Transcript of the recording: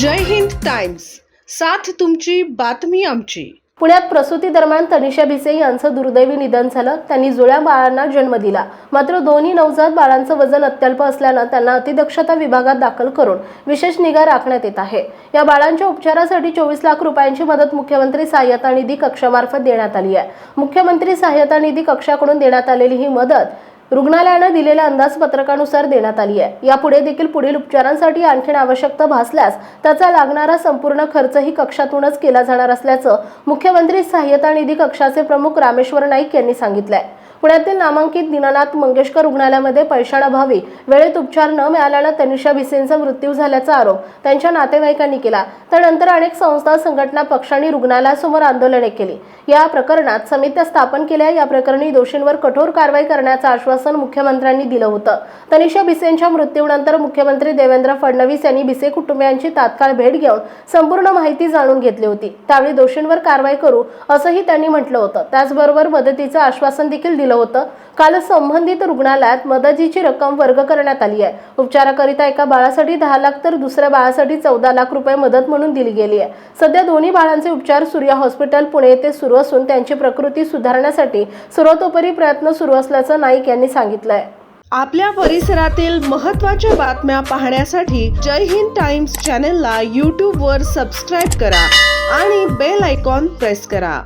जय Hind Times साथ तुमची बातमी आमची. पुण्यात प्रसूती दरम्यान तनिषा भिसे यांचं दुर्दैवी निधन झालं. त्यांनी जुळ्या बाळांना जन्म दिला. मात्र दोन्ही नवजात बाळांचं वजन अत्यल्प असल्यानं त्यांना अतिदक्षता विभागात दाखल करून विशेष निगा राखण्यात येत आहे. या बाळांच्या उपचारासाठी चोवीस लाख रुपयांची मदत मुख्यमंत्री सहाय्यता निधी कक्षामार्फत देण्यात आली आहे. मुख्यमंत्री सहाय्यता निधी कक्षाकडून देण्यात आलेली ही मदत रुग्णालयानं दिलेल्या अंदाजपत्रकानुसार देण्यात आली आहे. यापुढे देखील पुढील उपचारांसाठी आणखीन आवश्यकता भासल्यास त्याचा लागणारा संपूर्ण खर्चही कक्षातूनच केला जाणार असल्याचं मुख्यमंत्री सहाय्यता निधी कक्षाचे प्रमुख रामेश्वर नाईक यांनी सांगितलंय. पुण्यातील नामांकित दीनानाथ मंगेशकर रुग्णालयामध्ये पैशांअभावी वेळेत उपचार न मिळाल्यानं तनिषा भिसेंचा मृत्यू झाल्याचा आरोप त्यांच्या नातेवाईकांनी केला. त्यानंतर अनेक संस्था संघटना पक्षांनी रुग्णालयासमोर आंदोलने केली. या प्रकरणात समित्या स्थापन केल्या. या प्रकरणी दोषींवर कठोर कारवाई करण्याचं आश्वासन मुख्यमंत्र्यांनी दिलं होतं. तनिषा भिसेंच्या मृत्यूनंतर मुख्यमंत्री देवेंद्र फडणवीस यांनी भिसे कुटुंबियांची तात्काळ भेट घेऊन संपूर्ण माहिती जाणून घेतली होती. त्यावेळी दोषींवर कारवाई करू असंही त्यांनी म्हटलं होतं. त्याचबरोबर मदतीचं आश्वासन देखील दिलं होतं. काल संबंधित रुग्णालयात मदतीची रक्कम वर्ग करण्यात आली आहे. उपचाराकरिता एका बाळासाठी दहा लाख तर दुसऱ्या बाळासाठी चौदा लाख रुपये मदत म्हणून दिली गेली आहे. सध्या दोन्ही बाळांचे उपचार सूर्या हॉस्पिटल पुणे येथे सुरू असून त्यांची प्रकृती सुधारण्यासाठी सर्वतोपरी प्रयत्न सुरू असल्याचं नाईक यांनी सांगितलंय. आपल्या परिसरातील महत्त्वाच्या बातम्या पाहण्यासाठी जय हिंद टाइम्स चॅनलला यूट्यूबवर सबस्क्राईब करा आणि बेल आयकॉन प्रेस करा.